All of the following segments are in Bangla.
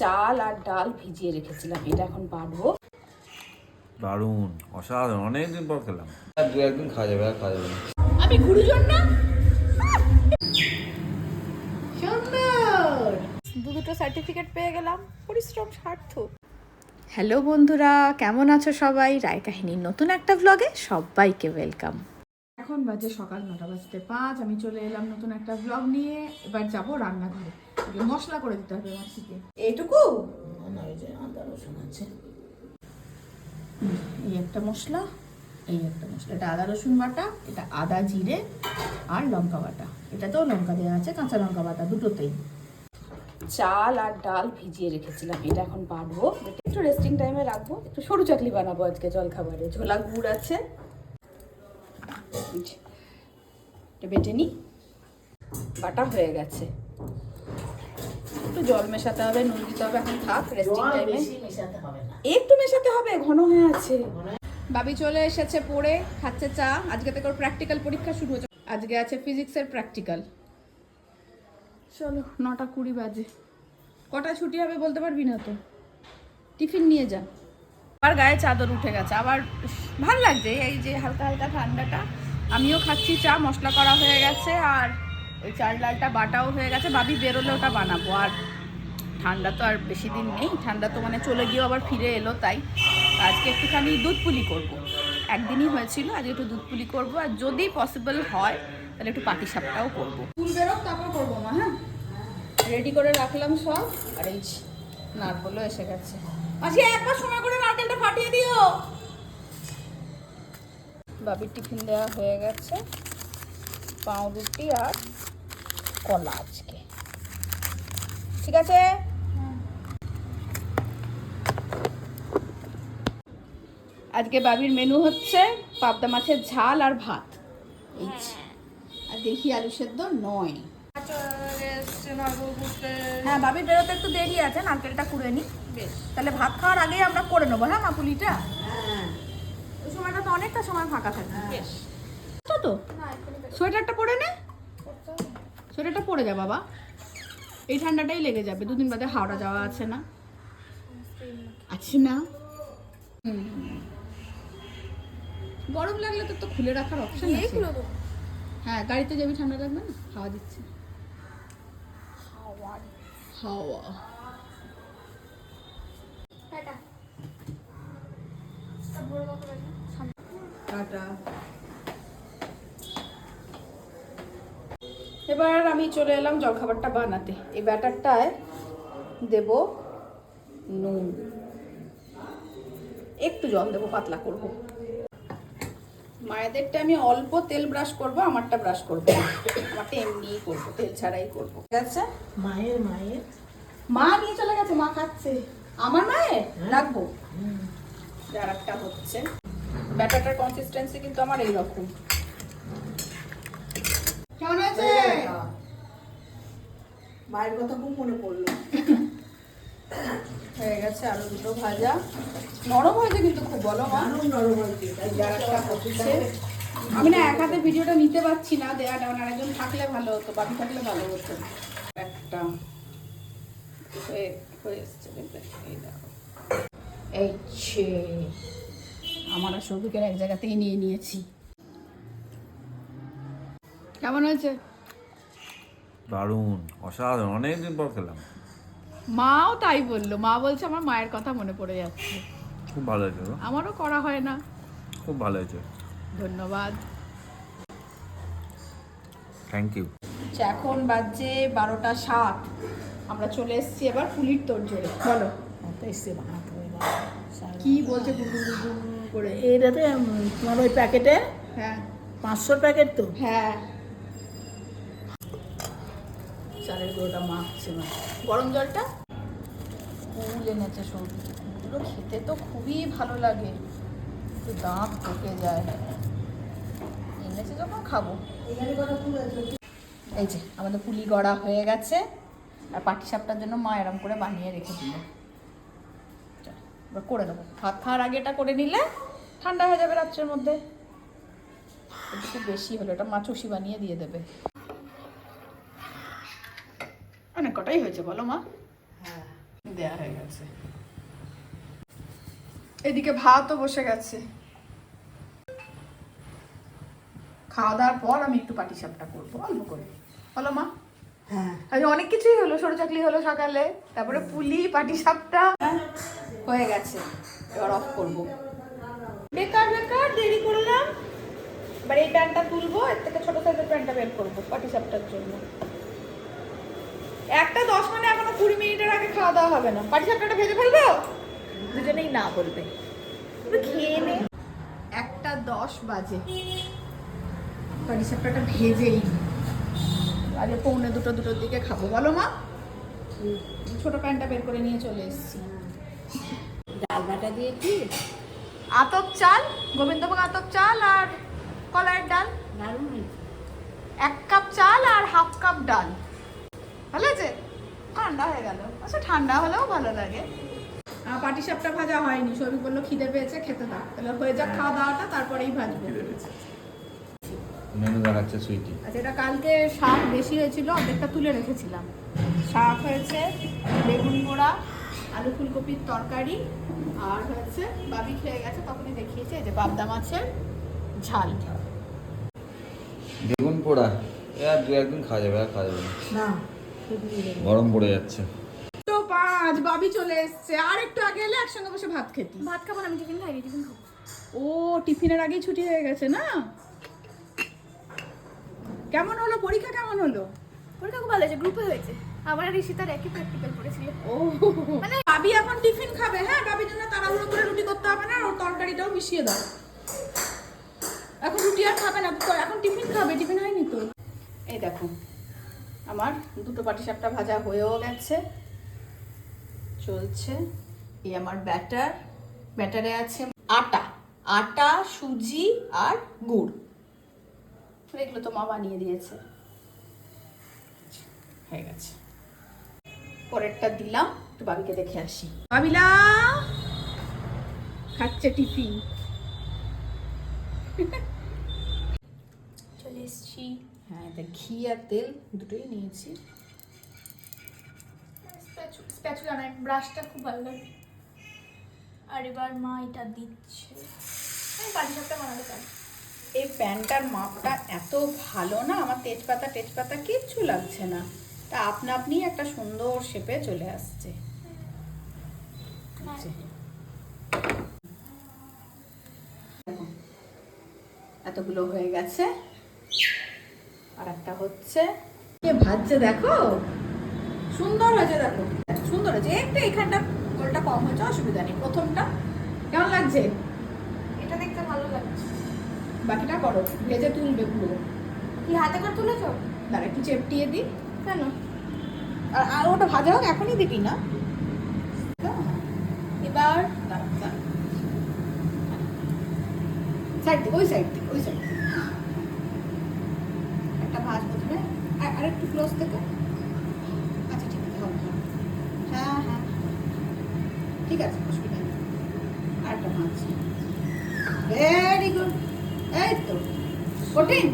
চাল আর ডাল ভিজিয়ে রেখেছিলাম এটা এখন বাড়বো। দারুণ অসাধারণ অনেকদিন পর খেলাম। দু একদিন খাওয়া যাবে আর খাওয়া যাবে আমি গুরুজন না? সুন্দর। দু দুটো সার্টিফিকেট পেয়ে গেলাম পরিশ্রম সার্থক। হ্যালো বন্ধুরা কেমন আছো সবাই? রায় কাহিনীর নতুন একটা ব্লগে সবাইকে ওয়েলকাম এখন বাজে সকাল নটা বাজতে পাঁচ আমি চলে এলাম নতুন একটা ব্লগ নিয়ে। এবার যাব রান্নাঘরে। মশলা করে দিতে হবে মাসিকে। এইটুকু? হুম, এই একটা মশলা এই একটা মশলা। এটা আদা রসুন বাটা এটা আদা জিরে আর লঙ্কা বাটা। এটাতেও লঙ্কা দেওয়া আছে কাঁচা লঙ্কা বাটা দুটোতেই। চাল আর ডাল ভিজিয়ে রেখেছিলাম এটা এখন বাড়বো। একটু রেস্টিং টাইমে রাখব একটু সরু চাকলি বানাবো আজকে জল খাবারে ঝোলা গুড় আছে। এটা বেটে নি। বাটা হয়ে গেছে। একটু জল মেশাতে হবে নুন দিতে হবে এখন থাক রেস্টিং টাইমে একটু মেশাতে হবে ঘন হয়ে আছে। বাবি চলে এসেছে পড়ে খাচ্ছে চা আজকে থেকে প্র্যাকটিক্যাল পরীক্ষা শুরু হচ্ছে আজকে আছে ফিজিক্সের প্র্যাকটিক্যাল চলো নটা কুড়ি বাজে। কটা ছুটি হবে বলতে পারবি না তো? টিফিন নিয়ে যা। আবার গায়ে চাদর উঠে গেছে আবার ভালো লাগছে এই যে হালকা হালকা ঠান্ডাটা। আমিও খাচ্ছি চা মশলা করা হয়ে গেছে আর ওই চাল ডালটা বাটাও হয়ে গেছে বাবি বেরোলে ওটা বানাবো। আর ঠান্ডা তো আর বেশি দিন নেই, ঠান্ডা তো মানে চলে গিয়েও আবার ফিরে এলো, তাই আজকে একটুখানি দুধ পুলি করব। একদিনই হয়েছিল, আজকে একটু দুধ পুলি করব, আর যদি পসিবল হয়, তাহলে একটু পাটি সাপটাও করব। ফুল বেরোক, তারপর করব মা হ্যাঁ? রেডি করে রাখলাম সব, আর এই নারকলও এসে গেছে। মাসি, একবার সময় করে নারকেলটা ফাটিয়ে দিও। বাবির টিফিন দেওয়া হয়ে গেছে। পাউরুটি আর কলা আজকে। ঠিক আছে? আজকে বাবির মেনু হচ্ছে পাবদা মাছের ঝাল আর ভাত। আর দেখি আলু সেদ্ধ নয়। হ্যাঁ বাবির বেরোতে একটু দেরি আছে নারকেলটা কুড়ে নি। তাহলে ভাত খাওয়ার আগেই আমরা করে নেব হ্যাঁ মাপুলিটা ওই সময়টা তো অনেকটা সময় ফাঁকা থাকে। বেশ। তো? সোয়েটারটা পরে নে। সোয়েটারটা পরে যা বাবা। এই ঠান্ডাটাই লেগে যাবে দুদিন বাদে হাওড়া যাওয়া আছে না। আছে না। গরম লাগলে তো তো খুলে রাখার অপশন আছে। হ্যাঁ গাড়িতে যাবি ঠান্ডা লাগবে না? হাওয়া দিচ্ছে। হাওয়া। টাটা। এবার আমি চলে এলাম জলখাবারটা বানাতে। এই ব্যাটারটায় দেব নুন। একটু জল দেবো পাতলা করব। মায়েদেরটা আমি অল্প তেল ব্রাশ করব আমারটা ব্রাশ করব। আমারটা এমনিই করব তেল ছাড়াই করব। ঠিক আছে? মায়ের মায়ের। মা নিয়ে চলে গেছে মা খাচ্ছে। আমার মায়ের? রাখব? যার একটা হচ্ছে। ব্যাটারটার কনসিস্টেন্সি কিন্তু আমার এইরকম। কেমন হয়েছে মায়ের কথা খুব মনে পড়ল। হয়ে গেছে আরও দুটো ভাজা। নরম হয়েছে কিন্তু খুব বলো মা। নরম হয়েছে আমি না এক হাতে ভিডিওটা নিতে পারছি না দেওয়াটা মানে আরেকজন থাকলে ভালো হতো বাকি থাকলে ভালো হতো। একটা হয়ে এসছে এই আমার আর সৌভিকের এক জায়গাতেই নিয়ে নিয়েছি। কেমন হয়েছে? দারুণ অসাধারণ অনেকদিন পর খেলাম। মাও তাই বলল মা বলছে আমার মায়ের কথা মনে পড়ে যাচ্ছে। খুব ভালো হয়েছে আমারও করা হয় না। খুব ভালো হয়েছে। ধন্যবাদ। থ্যাংক ইউ আচ্ছা, এখন বাজে বারোটা সাত। আমরা চলে এসেছি এবার পুলির তোর জোরে বলো অত এসে বানাতে হবে কি বলছে করে? তোমার ওই প্যাকেটে হ্যাঁ। পাঁচশোর প্যাকেট তো? হ্যাঁ। চালের গুঁড়োটা মাখছে না গরম জলটা কুল এনেছে সবজি কুলগুলো খেতে তো খুবই ভালো লাগে। একটু দাঁত ঢুকে যায়। এনেছে যখন খাব। এই যে, আমাদের পুলি গড়া হয়ে গেছে। আর পাটি সাপটার জন্য মা এরম করে বানিয়ে রেখে দিল। করে দেবো ভাত খাওয়ার আগে এটা করে নিলে ঠান্ডা হয়ে যাবে রাত্রের মধ্যে। একটু বেশি হলো, এটা মা চুষি বানিয়ে দিয়ে দেবে অনেক কটাই হয়েছে বলো মা। দেয়া হয়ে গেছে। এদিকে ভাতও বসে গেছে। খাওয়া দাওয়ার পর আমি একটু পাটি সাপটা করব অল্প করে। বলো মা। হ্যাঁ। অনেক কিছুই হলো সরু চাকলি হলো সকালে তারপরে পুলি পাটি সাপটা হয়ে গেছে। এবার অফ করব। বেকার বেকার দেরি করলাম। এবার এই প্যান্টটা তুলবো এর থেকে ছোট সাইজের প্যান্টটা বের করব পাটি সাপটার জন্য। একটা দশ মানে এখনও কুড়ি মিনিটের আগে খাওয়া দাওয়া হবে না। পাটি সাপটাটা ভেজে ফেলব? দুজনেই না বলবে। খেয়ে নে। একটা দশ বাজে। পাটি সাপটাটা ভেজেই। আগে পৌনে দুটো দুটোর দিকে খাব। বলো মা। ছোট প্যান্টটা বের করে নিয়ে চলে এসেছি। ডাল বাটা দিয়েছি আতপ চাল গোবিন্দভোগ আতপ চাল আর কলাইয়ের ডাল। দারুণ এক কাপ চাল আর হাফ কাপ ডাল। ঠান্ডা হয়ে গেল। আচ্ছা ঠান্ডা হলেও ভালো লাগে। পাটি সাপটা ভাজা হয়নি। সবই বলল খিদে পেয়েছে খেতে দাও। তাহলে হয়ে যাক খাওয়া দাওয়াটা তারপরেই ভাজবো। মেনু দেখাচ্ছে সুইটি। আচ্ছা এটা কালকে শাক বেশি হয়েছিল অর্ধেকটা তুলে রেখেছিলাম। শাক হয়েছে বেগুন পোড়া আলু ফুলকপির তরকারি আর হয়েছে বাবি খেয়ে গেছে তখনই দেখিয়েছে যে বাবদা মাছের ঝাল। বেগুন পোড়া এ আর দু একদিন খাওয়া যাবে আর খাওয়া যাবে না। গরম পড়ে যাচ্ছে। তো পাঁচ বাবি চলে এসছে। আর একটু আগে এলে একসঙ্গে বসে ভাত খেতি। ভাত খাব না আমি টিফিন খাই টিফিন খাব। ও টিফিনের আগেই ছুটি হয়ে গেছে না? কেমন হলো? পরীক্ষা কেমন হলো? পরীক্ষা খুব ভালো হয়েছে গ্রুপে হয়েছে। আমার আর ঋষিতার একই প্র্যাকটিক্যাল পড়েছিল। ও মানে বাবি এখন টিফিন খাবে হ্যাঁ? বাবির জন্য তাড়াহুড়ো করে রুটি করতে হবে না ওর তরকারিটাও মিশিয়ে দাও। এখন রুটি আর খাবে না তো এখন টিফিন খাবে টিফিন হয়নি তো? এই দেখো আমার দুটো পাটি সাপটা ভাজা হয়েও গেছে। চলছে। এই আমার ব্যাটার। ব্যাটারে আছে আটা। আটা, সুজি আর গুড়। এগুলো তো মা বানিয়ে দিয়েছে। হয়ে গেছে। পরেরটা দিলাম, একটু বাবিকে দেখে আসি। বাবিলা! খাচ্ছে টিফিন। হ্যাঁ এটা ঘি আর তেল দুটোই নিয়েছি। স্প্যাচুলা না ব্রাশটা খুব ভালো লাগে। আর এবার মা এটা দিচ্ছে। আমি পাটি সাপটা বানাতে পারি এই প্যান্টার মাপটা এত ভালো না আমার তেজপাতা তেজপাতা কিচ্ছু লাগছে না। তা আপনা আপনি একটা সুন্দর শেপে চলে আসছে। এই যে। দেখো, এতগুলো হয়ে গেছে। আর একটা হচ্ছে কে ভাজছে দেখো। সুন্দর হয়েছে দেখো। সুন্দর হয়েছে। একটু এখানটা গোলটা কম হয়েছে অসুবিধা নেই। প্রথমটা কেমন লাগছে? এটা দেখতে ভালো লাগছে। বাকিটা করো। ভেজে তুলবে পুরো। কি হাতে করে তুলেছ? দাঁড়া একটু চেপটিয়ে দিই। কেন? আর আর ওটা ভাজা হোক এখনই দিবি না। এবার সাইড থেকে ওই সাইড থেকে ওই সাইড থেকে একটা ভাজ প্রথমে আর আরেকটু ক্লোজ থেকে আচ্ছা ঠিক আছে হ্যাঁ হ্যাঁ। ঠিক আছে অসুবিধা নেই। আরেকটা ভাজ ভেরি গুড এই তো। কঠিন?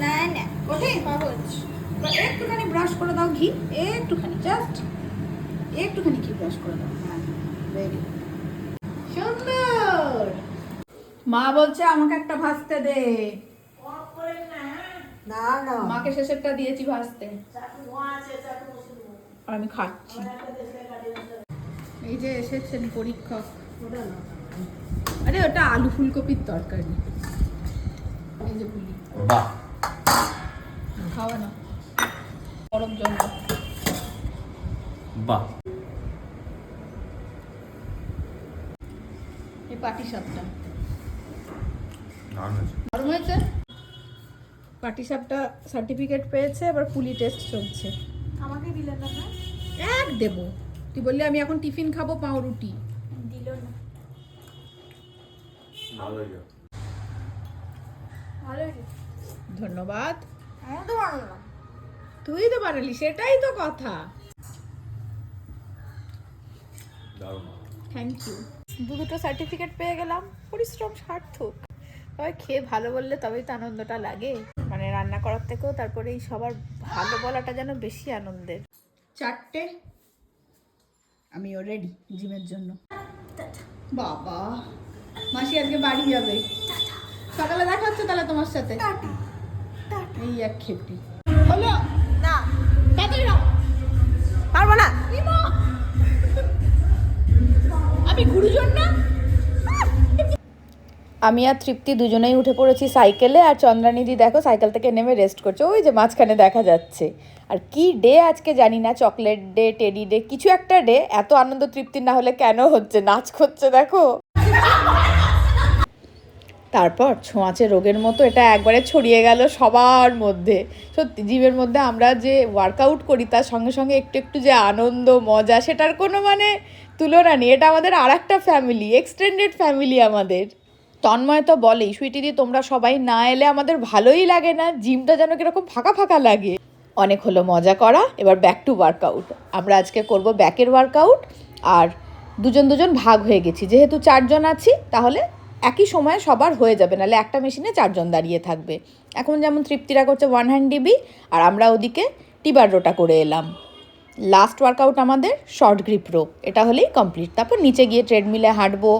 না না। কঠিন? সহজ। একটুখানি ব্রাশ করে দাও ঘি। একটুখানি জাস্ট একটুখানি ঘি ব্রাশ করে দাও। হ্যাঁ ভেরি সুন্দর। মা বলছে আমাকে একটা ভাজতে দে। না না। মাকে শেষেরটা দিয়েছি ভাজতে। আর আমি খাচ্ছি। এই যে এসেছেন পরীক্ষক। আরে ওটা আলু ফুলকপির তরকারি। এই যে পুলি। খাওয়া না। গরম জল বাহ। এই পাটি সাপটা দারুণ হয়েছে? দারুণ পাটি সাপটা সার্টিফিকেট পেয়েছে এবার পুলি টেস্ট চলছে। আমাকে দিলে না এক দেবো। তুই বললি আমি এখন টিফিন খাব পাউরুটি। দিল না। ধন্যবাদ। আমি তো বানালাম। তুই তো বানালি সেটাই তো কথা। দারুণ। থ্যাংক ইউ দু দুটো সার্টিফিকেট পেয়ে গেলাম। পরিশ্রম সার্থক। তবে খেয়ে ভালো বললে তবেই তো আনন্দটা লাগে। মানে রান্না করার থেকেও তারপরে এই সবার ভালো বলাটা যেন বেশি আনন্দের। চারটে। আমিও রেডি জিমের জন্য। বাবা মাসি আজকে বাড়ি যাবে। সকালে দেখা হচ্ছে তাহলে তোমার সাথে। এই এক খেপি হলো? না। পারব না। আমি গুরুজন না? আমি আর তৃপ্তি দুজনেই উঠে পড়েছি সাইকেলে, আর চন্দ্রানিধি দেখো সাইকেল থেকে নেমে রেস্ট করছে। ওই যে মাঝখানে দেখা যাচ্ছে। আর কি ডে আজকে জানি না চকলেট ডে টেডি ডে কিছু একটা ডে এত আনন্দ তৃপ্তি না হলে কেন হচ্ছে? নাচ করছে দেখো। তারপর ছোঁয়াচে রোগের মতো এটা একবারে ছড়িয়ে গেল সবার মধ্যে। সত্যি, জীবের মধ্যে আমরা যে ওয়ার্কআউট করি, তার সঙ্গে সঙ্গে একটু একটু যে আনন্দ, মজা, সেটার কোনো মানে তুলনা নেই। এটা আমাদের আর একটা ফ্যামিলি এক্সটেন্ডেড ফ্যামিলি আমাদের। তন্ময় তো বলেই সুইটিদি তোমরা সবাই না এলে আমাদের ভালোই লাগে না, জিমটা যেন কীরকম ফাঁকা ফাঁকা লাগে। অনেক হলো মজা করা, এবার ব্যাক টু ওয়ার্কআউট আমরা আজকে করব ব্যাকের ওয়ার্কআউট আর দুজন দুজন ভাগ হয়ে গেছি। যেহেতু চারজন আছি, তাহলে একই সময়ে সবার হয়ে যাবে, নাহলে একটা মেশিনে চারজন দাঁড়িয়ে থাকবে। এখন যেমন তৃপ্তিরা করছে ওয়ান হ্যান্ড ডিবি আর আমরা ওদিকে টিবার রোটা করে এলাম। লাস্ট ওয়ার্কআউট আমাদের শর্ট গ্রিপ রোপ এটা হলেই কমপ্লিট তারপর নিচে গিয়ে ট্রেডমিলে হাঁটবো।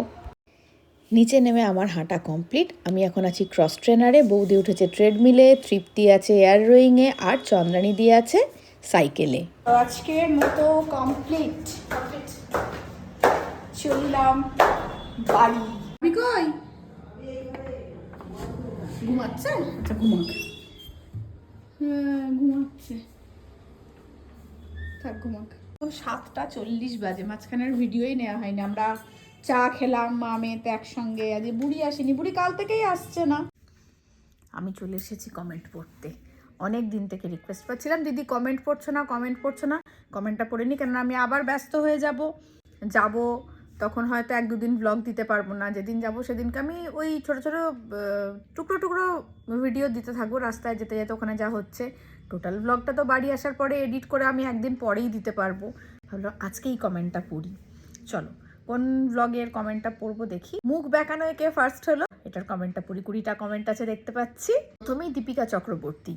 নিচে নেমে আমার হাঁটা কমপ্লিট। আমি এখন আছি ক্রস ট্রেনারে বৌদি উঠেছে ট্রেডমিলে তৃপ্তি আছে এয়ার রোয়িংয়ে আর চন্দ্রানী দিয়ে আছে সাইকেলে আজকের মতো কমপ্লিট চললাম বাড়ি। আমি কই? ঘুমাচ্ছে? আচ্ছা ঘুমাক। হ্যাঁ ঘুমাচ্ছে। থাক ঘুমাক। সাতটা চল্লিশ বাজে মাঝখানের ভিডিওই নেওয়া হয়নি। আমরা চা খেলাম, মা মেয়েতে একসঙ্গে। আজ বুড়ি আসেনি, বুড়ি কাল থেকেই আসছে না। আমি চলে এসেছি কমেন্ট পড়তে। অনেক দিন থেকে রিকোয়েস্ট পাচ্ছিলাম, দিদি কমেন্ট পড়ছো না কমেন্ট পড়ছো না? কমেন্টটা পড়ে নি কেননা আমি আবার ব্যস্ত হয়ে যাব। যাব, তখন হয়তো এক দুদিন ব্লগ দিতে পারব না। যেদিন যাব সেদিনকে আমি ওই ছোটো ছোটো টুকরো টুকরো ভিডিও দিতে থাকব, রাস্তায় যেতে যেতে ওখানে যা হচ্ছে। টোটাল ব্লগটা তো বাড়ি আসার পরে এডিট করে আমি একদিন পরেই দিতে পারব। ভাবলো আজকেই কমেন্টটা পড়ি। চলো কোন ব্লগের কমেন্টটা পড়ব দেখি। মুখ বেঁকানো কে ফার্স্ট হলো। এটার কমেন্টটা পড়ি কুড়িটা কমেন্ট আছে দেখতে পাচ্ছি। প্রথমেই দীপিকা চক্রবর্তী।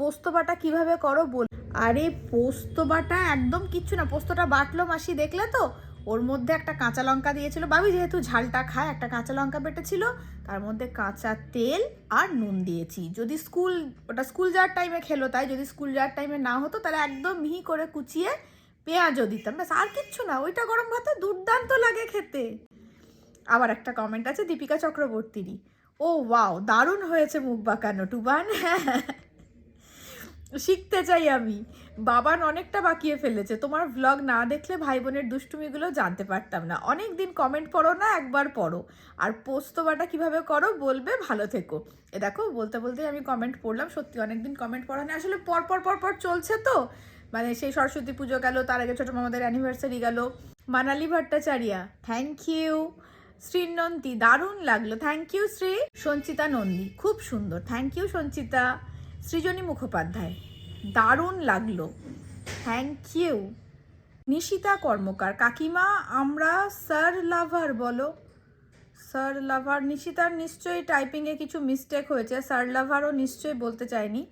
পোস্ত বাটা কীভাবে করো বল আরে পোস্ত বাটা একদম কিচ্ছু না, পোস্তটা বাটলো মাসি, দেখলে তো? ওর মধ্যে একটা কাঁচা লঙ্কা দিয়েছিল। বাবি যেহেতু ঝালটা খায়, একটা কাঁচা লঙ্কা বেটেছিল। তার মধ্যে কাঁচা তেল আর নুন দিয়েছি। যদি স্কুল ওটা স্কুল যাওয়ার টাইমে খেলো, তাই যদি স্কুল যাওয়ার টাইমে না হতো, তাহলে একদম মিহি করে কুচিয়ে পেঁয়াজও দিতাম। ব্যাস, আর কিচ্ছু না, ওইটা গরম ভাতে দুর্দান্ত লাগে খেতে। আবার একটা কমেন্ট আছে, দীপিকা চক্রবর্তীরই। ও ওয়াও দারুণ হয়েছে মুখ বাঁকানো, টুবান। শিখতে চাই আমি। বাবান অনেকটা বাকিয়ে ফেলেছে। তোমার ভ্লগ না দেখলে ভাই বোনের দুষ্টুমিগুলো জানতে পারতাম না। অনেক দিন কমেন্ট পড়ো না, একবার পড়ো। আর পোস্ত বাটা কীভাবে করো, বলবে, ভালো থেকো। এ দেখো, বলতে বলতে আমি কমেন্ট পড়লাম। সত্যি অনেক দিন কমেন্ট পড়া নেই। আসলে পর পর পর পর চলছে তো। মানে সেই সরস্বতী পুজো গেল, তার আগে ছোটো মামাদের অ্যানিভার্সারি গেল। মানালি ভট্টাচারিয়া থ্যাংক ইউ শ্রীনন্দী, দারুণ লাগল। থ্যাংক ইউ শ্রী সঞ্চিতা নন্দী, খুব সুন্দর। Thank you Sanchita. সৃজনী মুখোপাধ্যায়, দারুণ লাগল। থ্যাংক ইউ নিশিতা কর্মকার, কাকিমা, আমরা স্যার লাভার বলো। স্যার লাভার নিশিতার নিশ্চয়ই টাইপিংয়ে কিছু মিস্টেক হয়েছে। স্যার লাভারও নিশ্চয়ই বলতে চাইনি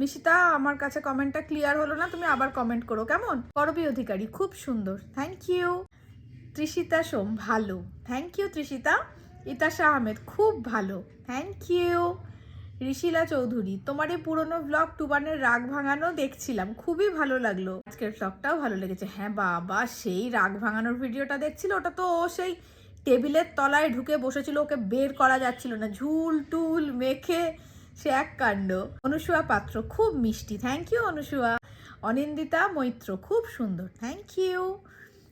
নিশিতা, আমার কাছে কমেন্টটা ক্লিয়ার হলো না, তুমি আবার কমেন্ট করো, কেমন? করবি অধিকারী, খুব সুন্দর থ্যাংক ইউ ত্রিশিতা সোম, ভালো থ্যাংক ইউ ত্রিশিতা। ইতাশা আহমেদ, খুব ভালো থ্যাংক ইউ ঋষিলা চৌধুরী, তোমার এই পুরনো ব্লগ টুবানের রাগ ভাঙানো দেখছিলাম, খুবই ভালো লাগল। আজকের ব্লগটাও ভালো লেগেছে। হ্যাঁ বাবা, সেই রাগ ভাঙানোর ভিডিওটা দেখছিল, ওটা তো ও সেই টেবিলের তলায় ঢুকে বসেছিল, ওকে বের করা যাচ্ছিল না, ঝুল টুল মেখে সে এক কাণ্ড। অনুসুয়া পাত্র খুব মিষ্টি। Thank you Anusuya. Anindita Maitra খুব সুন্দর। থ্যাংক ইউ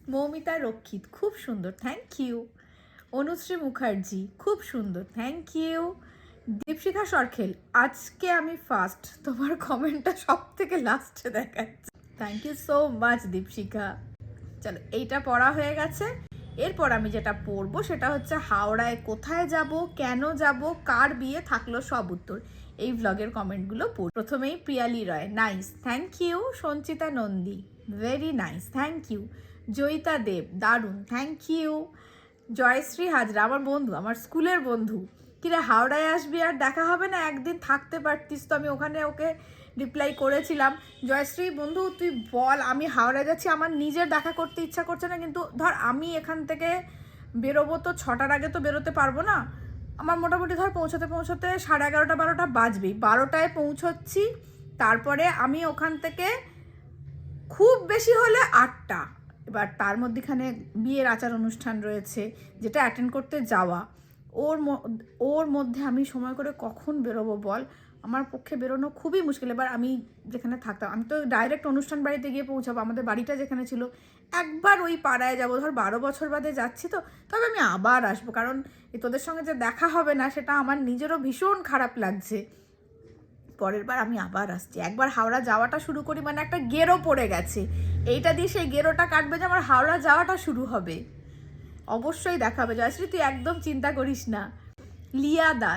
মৌমিতা রক্ষিত খুব সুন্দর। থ্যাংক ইউ অনুশ্রী মুখার্জি খুব সুন্দর। থ্যাংক ইউ দীপশিখা সরখেল, আজকে আমি ফার্স্ট তোমার কমেন্টটা সব থেকে লাস্টে দেখাচ্ছে। Thank you so much Dipshikha. চলো, এইটা পড়া হয়ে গেছে। এরপর আমি যেটা পড়ব সেটা হচ্ছে হাওড়ায় কোথায় যাব, কেন যাব, কার বিয়ে থাকল সব উত্তর। এই ভ্লগের কমেন্টগুলো পড়। প্রথমেই Priyali Roy nice thank you Sanchita Nandi very nice thank you Joyita Deb, দারুণ থ্যাংক ইউ জয়শ্রী হাজরা, আমার বন্ধু, আমার স্কুলের বন্ধু। কিরে, হাওড়ায় আসবি আর দেখা হবে না? একদিন থাকতে পারতিস তো আমি ওখানে ওকে রিপ্লাই করেছিলাম, জয়শ্রী, বন্ধু, তুই বল, আমি হাওড়া যাচ্ছি, আমার নিজের দেখা করতে ইচ্ছা করছে না, কিন্তু ধর আমি এখান থেকে বেরোবো তো ছটার আগে তো বেরোতে পারব না। আমার মোটামুটি ধর পৌঁছতে পৌঁছতে সাড়ে এগারোটা, বারোটা বাজবেই। বারোটায় পৌঁছচ্ছি, তারপরে আমি ওখান থেকে খুব বেশি হলে আটটা। এবার তার মধ্যেখানে বিয়ের আচার অনুষ্ঠান রয়েছে, যেটা অ্যাটেন্ড করতে যাওয়া। ওর ওর মধ্যে আমি সময় করে কখন বেরোবো বল? আমার পক্ষে বেরোনো খুবই মুশকিল। এবার আমি যেখানে থাকতাম, আমি তো ডাইরেক্ট অনুষ্ঠান বাড়িতে গিয়ে পৌঁছাবো, আমাদের বাড়িটা যেখানে ছিল। একবার ওই পাড়ায় যাব, ধর বারো বছর বাদে যাচ্ছি তো, তবে আমি আবার আসব, কারণ তোদের সঙ্গে যে দেখা হবে না, সেটা আমার নিজেরও ভীষণ খারাপ লাগছে। পরের বার আমি আবার আসছি। একবার হাওড়া যাওয়াটা শুরু করি মানে একটা গেরো পড়ে গেছে। এইটা দিয়ে সেই গেরোটা কাটবে যে আমার হাওড়া যাওয়াটা শুরু হবে। অবশ্যই দেখাবে। জয়শ্রী, তুই একদম চিন্তা করিস না। লিয়া দা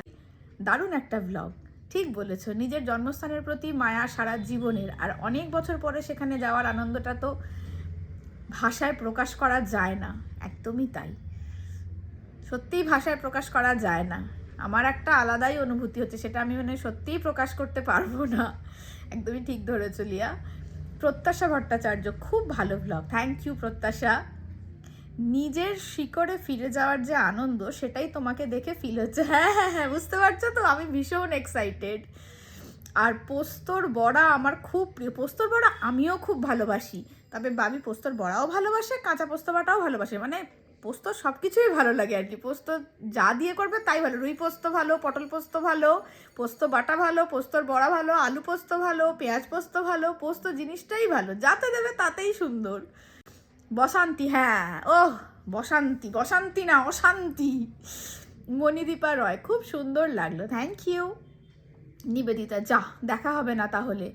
দারুণ একটা ব্লগ ঠিক বলেছ, নিজের জন্মস্থানের প্রতি মায়া সারা জীবনের। আর অনেক বছর পরে সেখানে যাওয়ার আনন্দটা তো ভাষায় প্রকাশ করা যায় না, একদমই তাই। সত্যিই ভাষায় প্রকাশ করা যায় না। আমার একটা আলাদাই অনুভূতি হচ্ছে, সেটা আমি মানে সত্যিই প্রকাশ করতে পারব না। একদমই ঠিক ধরেছ, লিয়া। প্রত্যাশা ভট্টাচার্য, খুব ভালো ব্লগ থ্যাংক ইউ প্রত্যাশা। নিজের শিকড়ে ফিরে যাওয়ার যে আনন্দ, সেটাই তোমাকে দেখে ফিল হচ্ছে। হ্যাঁ হ্যাঁ হ্যাঁ বুঝতে পারছ তো? আমি ভীষণ এক্সাইটেড আর পোস্তর বড়া আমার খুব প্রিয়। পোস্তর বড়া আমিও খুব ভালোবাসি। তবে বাবি পোস্তর বড়াও ভালোবাসে, কাঁচা পোস্ত বাটাও ভালোবাসে। মানে পোস্ত সব কিছুই ভালো লাগে আর কি। পোস্ত যা দিয়ে করবে তাই ভালো। রুই পোস্ত ভালো, পটল পোস্ত ভালো, পোস্ত বাটা ভালো, পোস্তর বড়া ভালো, আলু পোস্ত ভালো, পেঁয়াজ পোস্ত ভালো, পোস্ত জিনিসটাই ভালো। যাতে দেবে তাতেই সুন্দর। বসন্তি হ্যাঁ। ওহ বসান্তি বসান্তি না, অশান্তি। মণিদীপা রয়, খুব সুন্দর লাগল থ্যাংক ইউ নিবেদিতা, যা, দেখা হবে না তাহলে।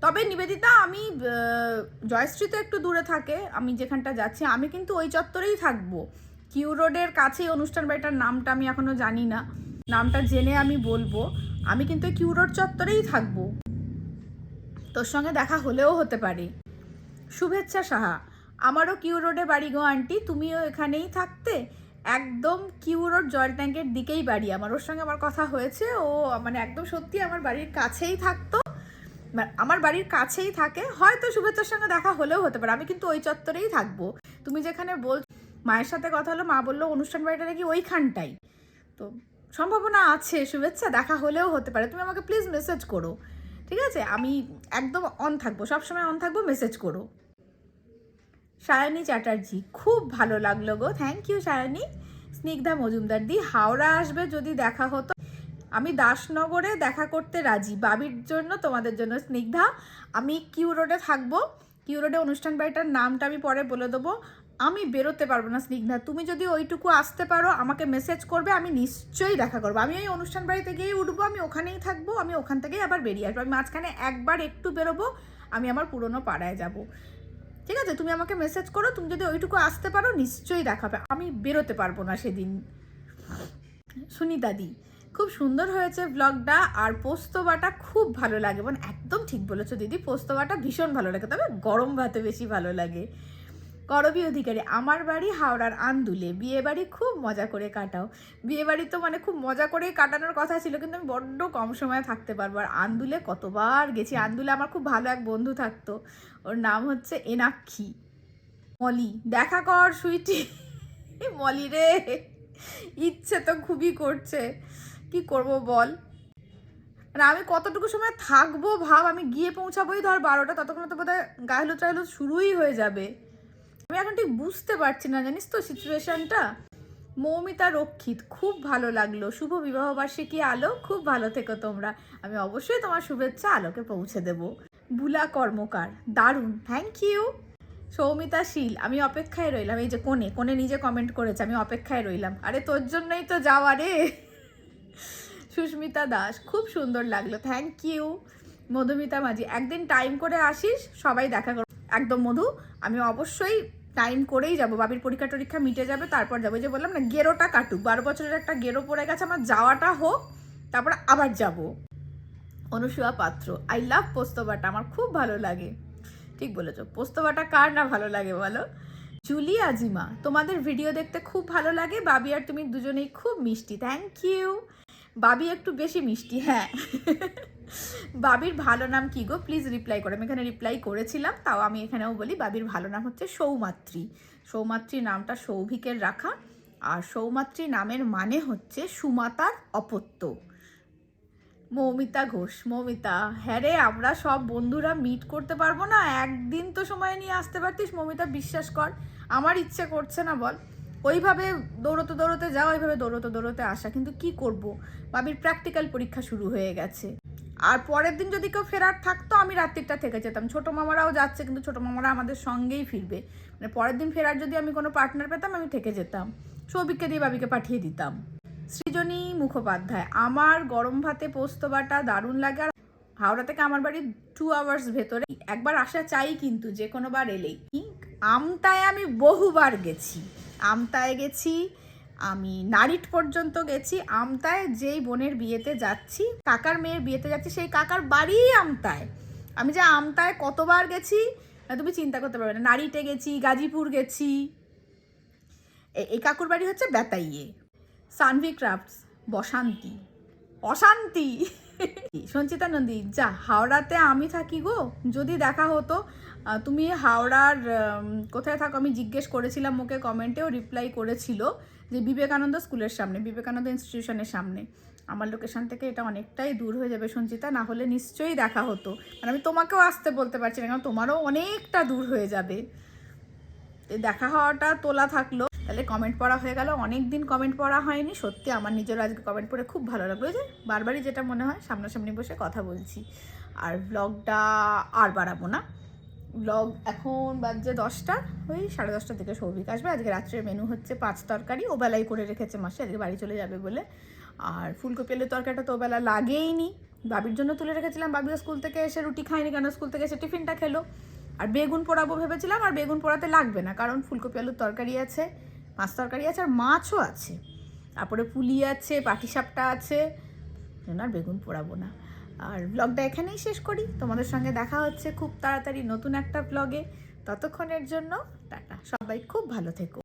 তবে নিবেদিতা, আমি জয়শ্রী তো একটু দূরে থাকে, আমি যেখানটা যাচ্ছি, আমি কিন্তু ওই চত্বরেই থাকব। কিউ রোডের কাছেই অনুষ্ঠান বাড়িটার নামটা আমি এখনও জানি না। নামটা জেনে আমি বলব, আমি কিন্তু কিউ রোড চত্বরেই থাকব। তোর সঙ্গে দেখা হলেও হতে পারে। শুভেচ্ছা সাহা। আমারও কিউ রোডে বাড়ি গো, আন্টি। তুমিও এখানেই থাকতে? একদম কিউ রোড জল ট্যাঙ্কের দিকেই বাড়ি। আমার ওর সঙ্গে আমার কথা হয়েছে। ও মানে একদম সত্যি আমার বাড়ির কাছেই থাকতো। আমার বাড়ির কাছেই থাকে। হয়তো শুভেচ্ছার সঙ্গে দেখা হলেও হতে পারে। আমি কিন্তু ওই চত্বরেই থাকব। তুমি যেখানে বল, মায়ের সাথে কথা হলো, মা বলল, অনুষ্ঠান বাড়িটা নাকি ওইখানটাই। তো সম্ভাবনা আছে, শুভেচ্ছা। দেখা হলেও হতে পারে। তুমি আমাকে প্লিজ মেসেজ করো। ঠিক আছে? আমি একদম অন থাকব। সবসময় অন থাকব মেসেজ করো। সায়নী চ্যাটার্জি, খুব ভালো লাগল গো। Thank you Sayani. Snigdha Majumdar দি, হাওড়া আসবে যদি দেখা হতো। আমি দাসনগরে দেখা করতে রাজি, বাবির জন্য, তোমাদের জন্য। স্নিগ্ধা, আমি কিউ রোডে থাকব। কিউ রোডে অনুষ্ঠান বাড়িটার নামটা আমি পরে বলে দেবো। আমি বেরোতে পারব না, স্নিগ্ধা। তুমি যদি ওইটুকু আসতে পারো, আমাকে মেসেজ করবে, আমি নিশ্চয়ই দেখা করব। আমি ওই অনুষ্ঠান বাড়িতে গিয়েই উঠবো, আমি ওখানেই থাকব, আমি ওখান থেকেই আবার বেরিয়ে আসব। আমি মাঝখানে একবার একটু বেরোবো, আমি আমার পুরনো পাড়ায় যাব। ঠিক আছে, তুমি আমাকে মেসেজ করো, তুমি যদি ওইটুকু আসতে পারো, নিশ্চয়ই দেখাবে। আমি বেরোতে পারব না সেদিন। সুনিতাদি খুব সুন্দর হয়েছে ব্লগটা আর পোস্তবাটা খুব ভালো লাগে। মানে একদম ঠিক বলেছ দিদি, পোস্তবাটা ভীষণ ভালো লাগে, তবে গরম ভাতে বেশি ভালো লাগে। করবি অধিকারী, আমার বাড়ি হাওড়ার আন্দুলে। বিয়ে বাড়ি খুব মজা করে কাটাও। বিয়ে বাড়ি তো মানে খুব মজা করেই কাটানোর কথা ছিল, কিন্তু আমি বড্ড কম সময় থাকতে পারব। আর আন্দুলে কতবার গেছি, আন্দুলে আমার খুব ভালো এক বন্ধু থাকতো। ওর নাম হচ্ছে এনাক্ষী। মলি, দেখা কর সুইটি। মলি রে, ইচ্ছে তো খুবই করছে। কি করব বল? মানে আমি কতটুকু সময় থাকব ভাব, আমি গিয়ে পৌঁছাবোই ধর বারোটা, ততক্ষণ তো বোধহয় গায়ে টাহলুদ শুরুই হয়ে যাবে। আমি এখন ঠিক বুঝতে পারছি না, জানিস তো সিচুয়েশনটা মৌমিতা, রক্ষিত, খুব ভালো লাগল। শুভ বিবাহবার্ষিকী আলো, খুব ভালো থেকো তোমরা। আমি অবশ্যই তোমার শুভেচ্ছা আলোকে পৌঁছে দেব। বুলা কর্মকার, দারুণ থ্যাংক ইউ সৌমিতা, শীল, আমি অপেক্ষায় রইলাম। এই যে কোণে কোণে নিজে কমেন্ট করেছে, আমি অপেক্ষায় রইলাম। আরে তোর জন্যই তো যাওয়া রে। সুস্মিতা দাস, খুব সুন্দর লাগল। থ্যাংক ইউ মধুমিতা মাঝি, একদিন টাইম করে আসিস, সবাই দেখা করো। একদম মধু, আমি অবশ্যই টাইম করেই যাব। বাবির পরীক্ষা টরীক্ষা মিটে যাবে, তারপর যাব। যে বললাম না, গেরোটা কাটুক। বারো বছরের একটা গেরো পড়ে গেছে, আমার যাওয়াটা হোক, তারপর আবার যাব। অনুসুয়া পাত্র আই লাভ পোস্তবাটা, আমার খুব ভালো লাগে। ঠিক বলেছ। পোস্ত বাটা কার না ভালো লাগে বলো? জুলি আজিমা, তোমাদের ভিডিও দেখতে খুব ভালো লাগে। বাবি আর তুমি দুজনেই খুব মিষ্টি। থ্যাংক ইউ বাবি একটু বেশি মিষ্টি হ্যাঁ। বাবির ভালো নাম কি গো? প্লিজ রিপ্লাই করো। আমি এখানে রিপ্লাই করেছিলাম, তাও আমি এখানেও বলি বাবির ভালো নাম হচ্ছে সৌমাত্রী। সৌমাত্রী নামটা সৌভিকের রাখা। আর সৌমাত্রী নামের মানে হচ্ছে সুমাতার অপত্য। মৌমিতা ঘোষ, মৌমিতা হ্যাঁ রে, আমরা সব বন্ধুরা মিট করতে পারব না। একদিন তো সময় নিয়ে আসতে পারতিস, মৌমিতা, বিশ্বাস কর। আমার ইচ্ছে করছে না বল, ওইভাবে দৌড়তে দৌড়তে যাও, ওইভাবে দৌড়তে দৌড়তে আসা। কিন্তু কি করব? বাবির প্র্যাকটিক্যাল পরীক্ষা শুরু হয়ে গেছে। আর পরের দিন যদি কেউ ফেরার থাকতো, আমি রাত্রিটা থেকে যেতাম। ছোটো মামারাও যাচ্ছে, কিন্তু ছোটো মামারা আমাদের সঙ্গেই ফিরবে। মানে পরের দিন ফেরার যদি আমি কোনো পার্টনার পেতাম, আমি থেকে যেতাম। সৌভিককে দিয়ে বাবিকে পাঠিয়ে দিতাম। সৃজনী মুখোপাধ্যায়, আমার গরম ভাতে পোস্ত বাটা দারুণ লাগে। আর হাওড়া থেকে আমার বাড়ি টু আওয়ার্স ভেতরে। একবার আসা চাই কিন্তু, যে কোনো বার এলেই। আমতায় আমি বহুবার গেছি। আমতায় গেছি আমি নারিট পর্যন্ত গেছি আমতায়, যেই বোনের বিয়েতে যাচ্ছি, কাকার মেয়ের বিয়েতে যাচ্ছি, সেই কাকার বাড়ি আমতায়। আমি যে আমতায় কতবার গেছি তুমি চিন্তা করতে পারবে না। নারিটে গেছি, গাজীপুর গেছি। এই কাকুর বাড়ি হচ্ছে বেতাইয়ে। সানভি ক্রাফটস, বসান্তি। অশান্তি! সঞ্চিতা নন্দী, যা, হাওড়াতে আমি থাকি গো। যদি দেখা হতো তুমি হাওড়ার কোথায় থাকো, আমি জিজ্ঞেস করেছিলাম, ওকে কমেন্টেও রিপ্লাই করেছিল। যে বিবেকানন্দ স্কুলের সামনে, বিবেকানন্দ ইনস্টিটিউশনের সামনে। আমার লোকেশন থেকে এটা অনেকটাই দূর হয়ে যাবে সঞ্চিতা, না হলে নিশ্চয়ই দেখা হতো। মানে আমি তোমাকেও আসতে বলতে পারছি না, কারণ তোমারও অনেকটা দূর হয়ে যাবে। দেখা হওয়াটা তোলা থাকল। তাহলে কমেন্ট পড়া হয়ে গেল। অনেক দিন কমেন্ট পড়া হয়নি। সত্যি আমার নিজের আজকে কমেন্ট পড়ে খুব ভালো লাগল। যে বারবারই যেটা মনে হয়, সামনাসামনি বসে কথা বলছি। আর ব্লগটা আর বাড়াবো না। ব্লগ এখন বাজছে দশটা, ওই সাড়ে দশটা থেকে সৌভিক আসবে। আজকে রাত্রের মেনু হচ্ছে পাঁচ তরকারি, ও বেলায় করে রেখেছে মাসে, আজকে বাড়ি চলে যাবে বলে। আর ফুলকপি আলুর তরকারিটা তো ও বেলা লাগেইনি। বাবির জন্য তুলে রেখেছিলাম বাবিও স্কুল থেকে এসে রুটি খায়নি কেন? স্কুল থেকে এসে টিফিনটা খেলো। আর বেগুন পোড়াবো ভেবেছিলাম, আর বেগুন পোড়াতে লাগবে না, কারণ ফুলকপি আলুর তরকারি আছে, মাছ তরকারি আছে, আর মাছও আছে। তারপরে পুলি আছে, পাটিসাপটা আছে। আর বেগুন পোড়াবো না। আর ব্লগটা এখানেই শেষ করি। তোমাদের সঙ্গে দেখা হচ্ছে খুব তাড়াতাড়ি নতুন একটা ব্লগে ততক্ষণের জন্য টাটা। সবাই খুব ভালো থেকো।